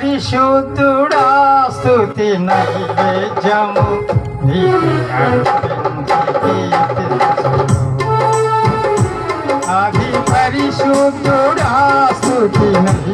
పరిశుద్ధుడా స్థుతి నైవేద్యము నీకు అది పరిశుద్ధుడా స్థుతి నై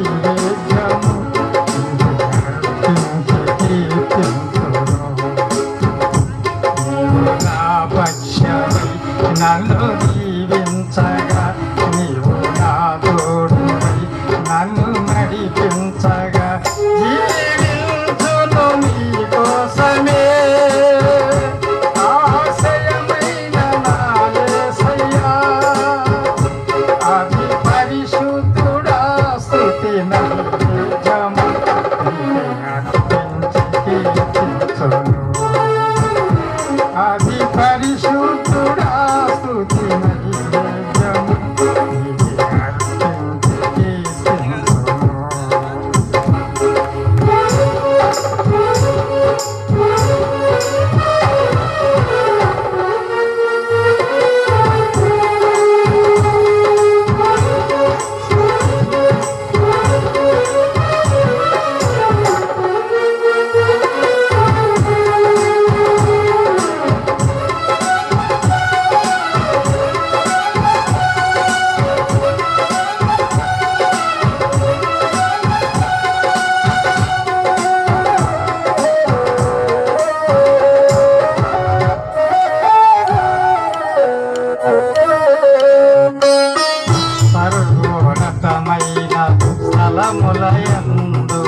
స్థలములయందు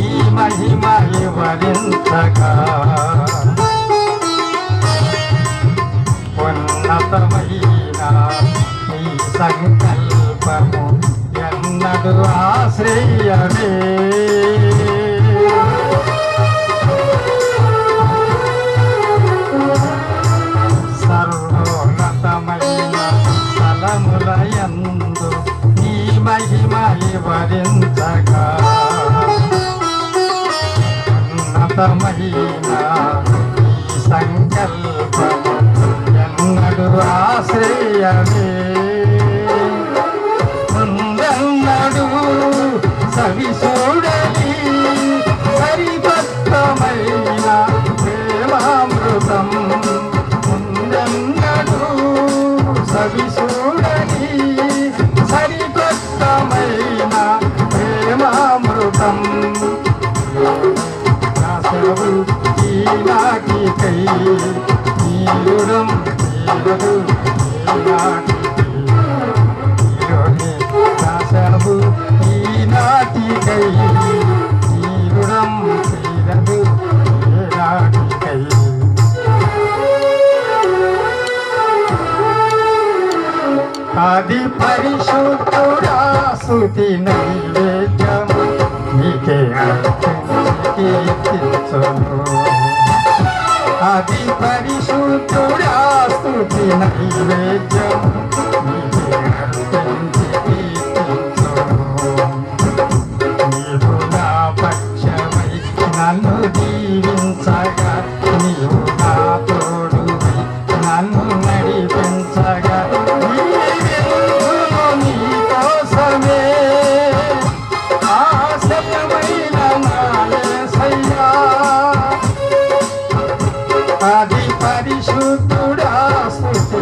ఈ మహిమ వివరించగా. ఉన్నతమైన ఈ సంకల్పము ఎన్నడు ఆశ్రయమే. ఆశ్రయమే ముందన్నడు సవి చూడని పరిపక్వమైన ప్రేమామృతం. ముందన్నడు సవి చూడని సరికొత్తమైన ప్రేమామృతం. నాశనము నీరుడం ఈనాటికై అది పరిశుద్ధుడా స్తుతి నైవేద్యము నీకే అర్థం కీర్తించును అది పరిశుద్ధుడా స్తుతి నైవేద్యం. అది పరిశుద్ధుడా స్తుతి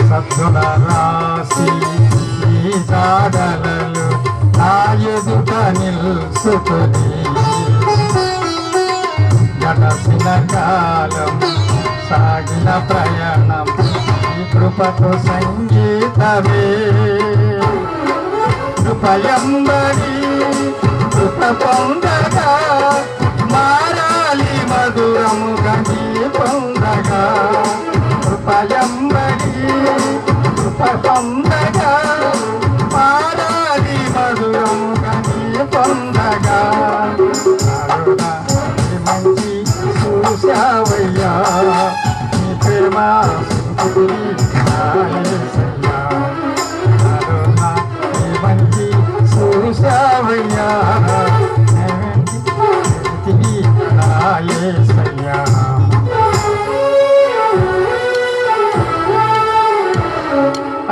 సద్గుణ రాశి ఈ జాడలలు నా ఎదుట నిల్సుకుని గడసిన కాలం సాగిన ప్రయాణం ఈ కృపతో సంగీతమే. కృపయంబడి కృప పొందక మారాలి మధురము నీ పొందక. కృపయంబడి కృప పొందక మారాలి మధురము నీ పొందక. మంచి చూశావయ్యా నీ ప్రేమ చూశావయ్యా నీ నా యేసయ్యా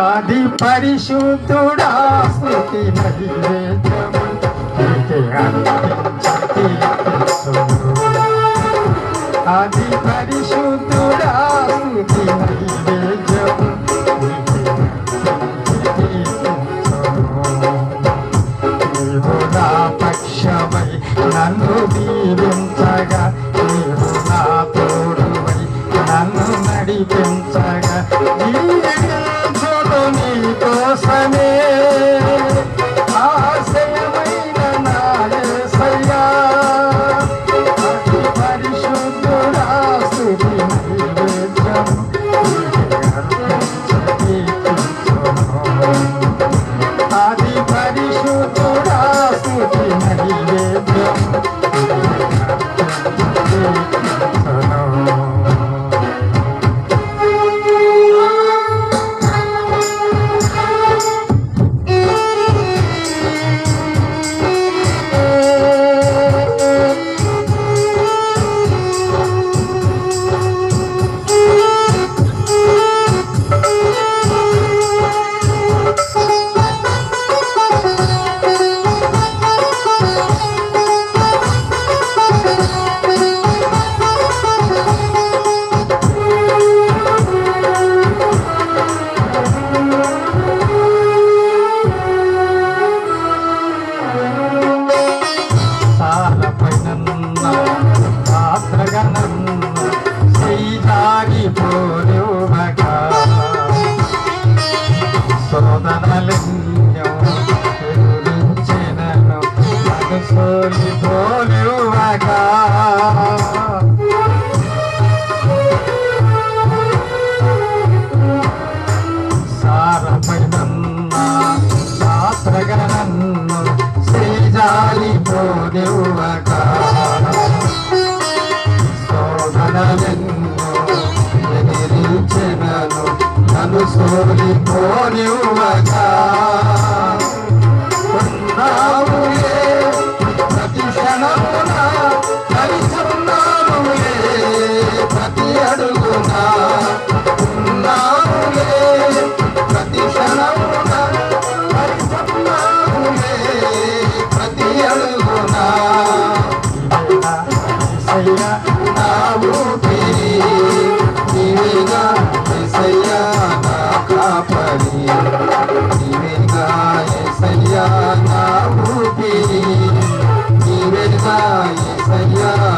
ఆది పరిశుద్ధుడా స్థుతి నైవేద్యము నీకే అర్పించి కీర్తించును. ఆది నన్ను నన్ను సోలిపోలువగా సారపైనన్న పాత్రగా నన్ను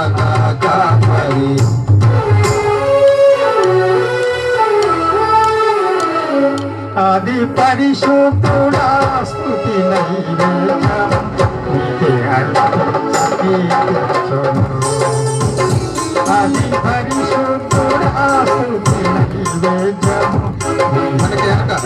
యేసయ్యా నా కాపరి ఆది పరిశుద్ధుడా స్తుతి నైవేద్యం నీకే అర్పించి కీర్తించును. ఆది పరిశుద్ధుడా స్తుతి నైవేద్యం మనకి నా